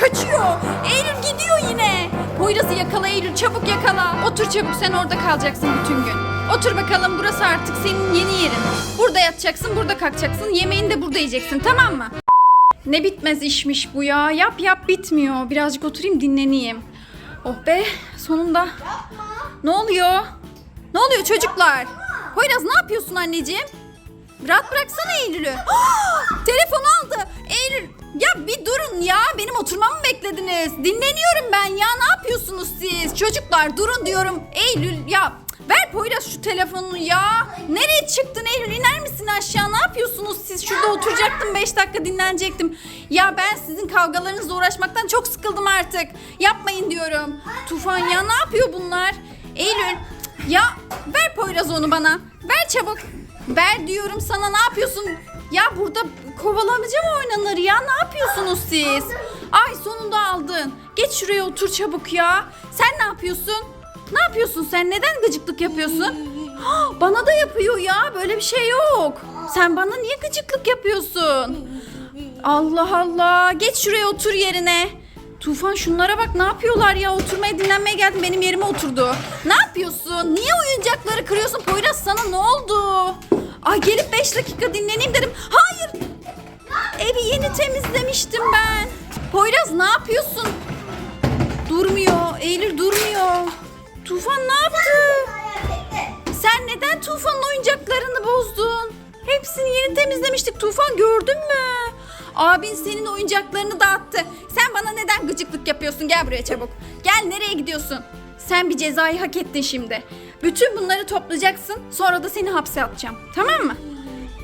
Kaçıyor. Eylül gidiyor yine. Poyraz'ı yakala Eylül çabuk yakala. Otur çabuk sen orada kalacaksın bütün gün. Otur bakalım burası artık senin yeni yerin. Burada yatacaksın burada kalkacaksın. Yemeğini de burada yiyeceksin tamam mı? Ne bitmez işmiş bu ya. Yap yap bitmiyor. Birazcık oturayım dinleneyim. Oh be sonunda. Ne oluyor? Ne oluyor çocuklar? Poyraz ne yapıyorsun anneciğim? Rahat bıraksana Eylül'ü. Telefonu aldı. Eylül ya bir durun ya. Benim oturmamı mı beklediniz? Dinleniyorum ben ya. Ne yapıyorsunuz siz? Çocuklar durun diyorum. Eylül ya ver Poyraz şu telefonunu ya. Nereye çıktın Eylül? İner misin aşağı? Ne yapıyorsunuz siz? Şurada oturacaktım 5 dakika dinlenecektim. Ya ben sizin kavgalarınızla uğraşmaktan çok sıkıldım artık. Yapmayın diyorum. Tufan ya ne yapıyor bunlar? Eylül ya ver Poyraz onu bana. Ver çabuk. Ver diyorum sana ne yapıyorsun? Ya burada kovalamaca mı oynanır ya? Ne yapıyorsunuz siz? Ay sonunda aldın. Geç şuraya otur çabuk ya. Sen ne yapıyorsun? Ne yapıyorsun sen? Neden gıcıklık yapıyorsun? Ah, Bana da yapıyor ya. Böyle bir şey yok. Sen bana niye gıcıklık yapıyorsun? Allah Allah. Geç şuraya otur yerine. Tufan şunlara bak ne yapıyorlar ya oturmaya dinlenmeye geldim benim yerime oturdu. Ne yapıyorsun? Niye oyuncakları kırıyorsun? Poyraz sana ne oldu? Ay gelip 5 dakika dinleneyim dedim. Hayır. Evi yeni temizlemiştim ben. Poyraz ne yapıyorsun? Durmuyor. Eylül durmuyor. Tufan ne yaptı? Sen neden Tufan'ın oyuncaklarını bozdun? Hepsini yeni temizlemiştik. Tufan gördün mü? Abin senin oyuncaklarını dağıttı. Sen bana neden gıcıklık yapıyorsun? Gel buraya çabuk. Gel nereye gidiyorsun? Sen bir cezayı hak ettin şimdi. Bütün bunları toplayacaksın. Sonra da seni hapse atacağım. Tamam mı?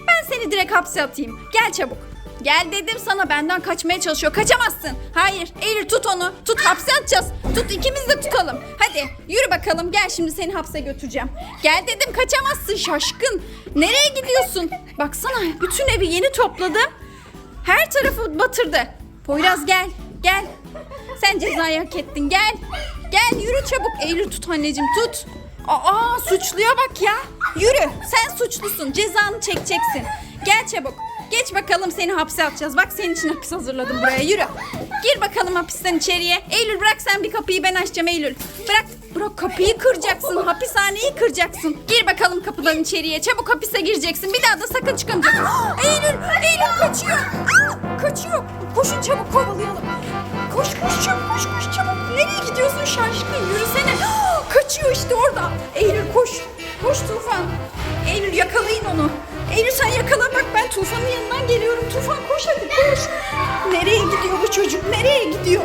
Ben seni direkt hapse atayım. Gel çabuk. Gel dedim sana benden kaçmaya çalışıyor. Kaçamazsın. Hayır. Eylül tut onu. Tut hapse atacağız. Tut ikimiz de tutalım. Hadi yürü bakalım. Gel şimdi seni hapse götüreceğim. Gel dedim kaçamazsın şaşkın. Nereye gidiyorsun? Baksana bütün evi yeni topladım. Her tarafı batırdı. Poyraz gel. Gel. Sen cezayı hak ettin. Gel. Gel yürü çabuk. Eylül tut anneciğim tut. Aa suçluya bak ya. Yürü. Sen suçlusun. Cezanı çekeceksin. Gel çabuk. Geç bakalım seni hapse atacağız. Bak senin için hapis hazırladım buraya. Yürü. Gir bakalım hapisten içeriye. Eylül bırak sen bir kapıyı ben açacağım Eylül. Bırak. Bırak kapıyı kıracaksın. Hapishaneyi kıracaksın. Gir bakalım kapıdan içeriye. Çabuk hapise gireceksin. Bir daha da sakın çıkamayacaksın. Eylül. Eylül kaçıyor. Kaçıyor. Koşun çabuk kovalayalım. Koş koş çabuk koş koş çabuk. Nereye gidiyorsun şaşkın? Kaçıyor işte orada. Eylül koş. Koş Tufan. Eylül yakalayın onu. Eylül sen yakala bak ben Tufan'ın yanından geliyorum. Tufan koş hadi koş. Nereye gidiyor bu çocuk? Nereye gidiyor?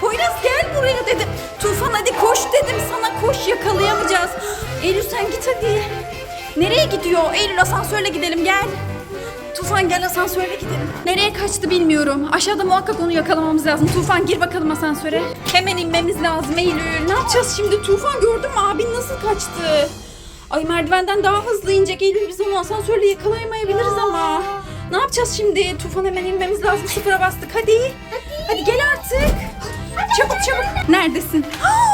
Poyraz gel buraya dedim. Tufan hadi koş dedim sana koş yakalayamayacağız. Eylül sen git hadi. Nereye gidiyor? Eylül asansörle gidelim gel. Tufan gel asansörle gidelim. Nereye kaçtı bilmiyorum. Aşağıda muhakkak onu yakalamamız lazım. Tufan gir bakalım asansöre. Hemen inmemiz lazım Eylül. Ne yapacağız şimdi? Tufan gördün mü abin nasıl kaçtı? Ay merdivenden daha hızlı inecek Eylül. Biz onu asansörle yakalayamayabiliriz ama. Ne yapacağız şimdi? Tufan hemen inmemiz lazım. Sıfıra bastık. Hadi. Hadi gel artık. Çabuk çabuk. Neredesin? Ah, yakaladık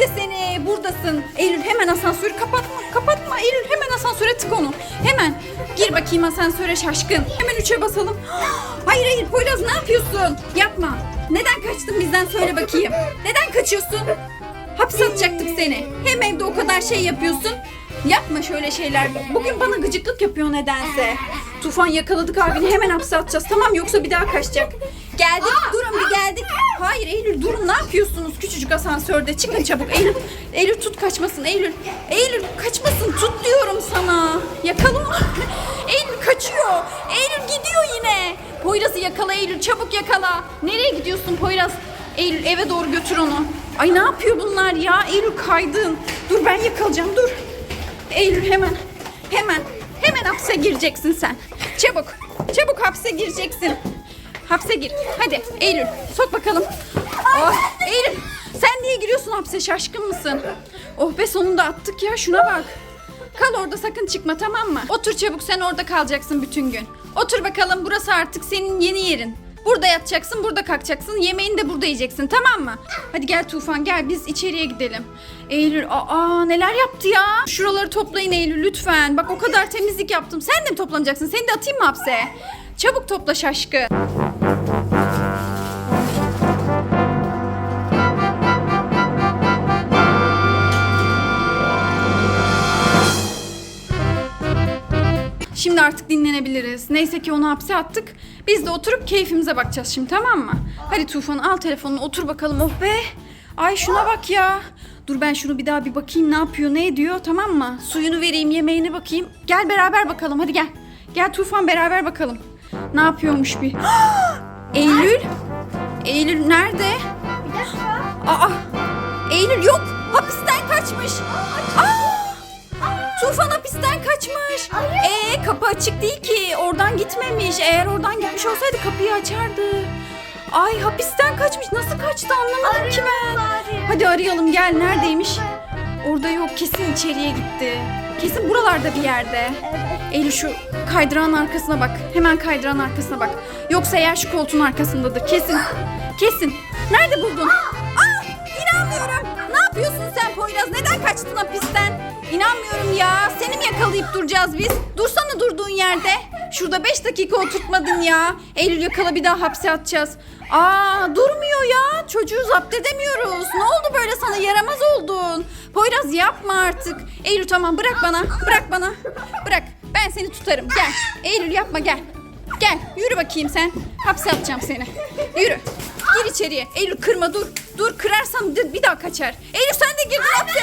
işte seni. Buradasın. Eylül hemen asansörü kapatma. Kapatma Eylül hemen asansöre tık onu. Hemen. Gir bakayım asansöre şaşkın. Hemen üçe basalım. Hayır hayır Poyraz ne yapıyorsun? Yapma. Neden kaçtın bizden söyle bakayım. Neden kaçıyorsun? Hapse atacaktık seni. Hem evde o kadar şey yapıyorsun. Yapma şöyle şeyler. Bugün bana gıcıklık yapıyor nedense. Tufan yakaladık abini hemen hapse atacağız tamam yoksa bir daha kaçacak. Geldik durun bir geldik. Hayır Eylül durun ne yapıyorsunuz küçücük asansörde çıkın çabuk Eylül. Eylül tut kaçmasın Eylül. Eylül kaçmasın tut diyorum sana. Yakala onu. Eylül kaçıyor. Eylül gidiyor yine. Poyraz'ı yakala Eylül çabuk yakala. Nereye gidiyorsun Poyraz? Eylül eve doğru götür onu. Ay ne yapıyor bunlar ya? Eylül kaydın. Dur ben yakalayacağım dur. Eylül hemen. Hemen. Hemen hapse gireceksin sen. Çabuk. Çabuk hapse gireceksin. Hapse gir. Hadi Eylül sok bakalım. Oh, Eylül sen niye giriyorsun hapse şaşkın mısın? Oh be sonunda attık ya şuna bak. Kal orada sakın çıkma tamam mı? Otur çabuk sen orada kalacaksın bütün gün. Otur bakalım burası artık senin yeni yerin. Burada yatacaksın, burada kalkacaksın. Yemeğini de burada yiyeceksin tamam mı? Hadi gel Tufan gel biz içeriye gidelim. Eylül aa neler yaptı ya? Şuraları toplayın Eylül lütfen. Bak o kadar temizlik yaptım. Sen de mi toplanacaksın? Seni de atayım mı hapse? Çabuk topla şaşkın. Şimdi artık dinlenebiliriz. Neyse ki onu hapse attık. Biz de oturup keyfimize bakacağız şimdi tamam mı? Hadi Tufan al telefonunu otur bakalım. Oh be. Ay şuna bak ya. Dur ben şunu bir daha bir bakayım ne yapıyor ne ediyor tamam mı? Suyunu vereyim yemeğini bakayım. Gel beraber bakalım hadi gel. Gel Tufan beraber bakalım. Ne yapıyormuş bir. Eylül. Eylül nerede? Bir dakika. Aa! Açık değil ki. Oradan gitmemiş. Eğer oradan gitmiş olsaydı kapıyı açardı. Ay hapisten kaçmış. Nasıl kaçtı anlamadım ki ben. bari. Hadi arayalım gel. Neredeymiş? Orada yok. Kesin içeriye gitti. Kesin buralarda bir yerde. Evet. Eylül şu kaydırağın arkasına bak. Hemen kaydırağın arkasına bak. Yoksa eğer şu koltuğun arkasındadır. Kesin. Kesin. Nerede buldun? Duracağız biz? Dursana durduğun yerde. Şurada 5 dakika oturtmadın ya. Eylül yakala bir daha hapse atacağız. Aa durmuyor ya. Çocuğu zapt edemiyoruz. Ne oldu böyle sana yaramaz oldun. Poyraz yapma artık. Eylül tamam bırak bana. Bırak bana. Bırak. Ben seni tutarım. Gel. Eylül yapma gel. Gel yürü bakayım sen. Hapse atacağım seni. Yürü. Gir içeriye. Eylül kırma dur. Dur kırarsan bir daha kaçar. Eylül sen de girdin hapse.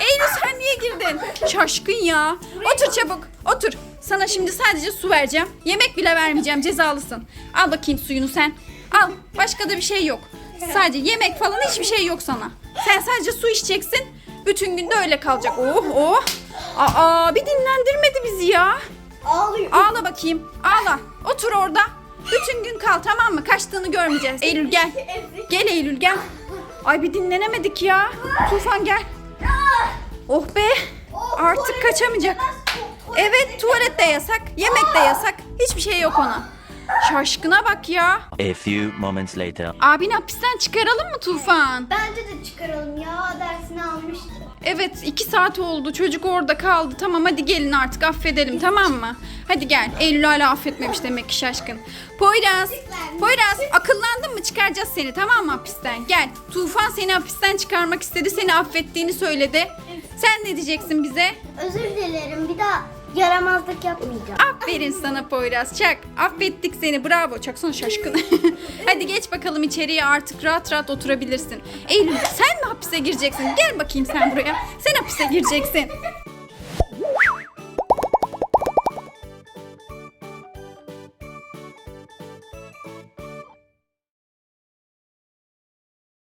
Eylül sen girdin? Şaşkın ya. Otur çabuk. Otur. Sana şimdi sadece su vereceğim. Yemek bile vermeyeceğim. Cezalısın. Al bakayım suyunu sen. Al. Başka da bir şey yok. Sadece yemek falan hiçbir şey yok sana. Sen sadece su içeceksin. Bütün gün de öyle kalacak. Oh oh. Aa bir dinlendirmedi bizi ya. Ağlıyor. Ağla bakayım. Ağla. Otur orada. Bütün gün kal tamam mı? Kaçtığını görmeyeceğiz. Eylül gel. Gel Eylül gel. Ay bir dinlenemedik ya. Tufan gel. Oh be. Artık kaçamayacak. Evet tuvalet de yasak. Yemek de yasak. Hiçbir şey yok ona. Şaşkına bak ya. A few moments later. Abini hapisten çıkaralım mı Tufan? Bence de çıkaralım ya. Dersini almıştı. Evet iki saat oldu. Çocuk orada kaldı. Tamam hadi gelin artık affedelim tamam mı? Hadi gel. Eylül hala affetmemiş demek ki şaşkın. Poyraz. Poyraz akıllandın mı çıkaracağız seni tamam mı hapisten? Gel. Tufan seni hapisten çıkarmak istedi. Seni affettiğini söyledi. Sen ne diyeceksin bize? Özür dilerim. Bir daha yaramazlık yapmayacağım. Aferin sana Poyraz. Çak. Affettik seni. Bravo. Çaksana şaşkın. Hadi geç bakalım içeriye artık rahat rahat oturabilirsin. Eylül sen mi hapise gireceksin? Gel bakayım sen buraya. Sen hapise gireceksin.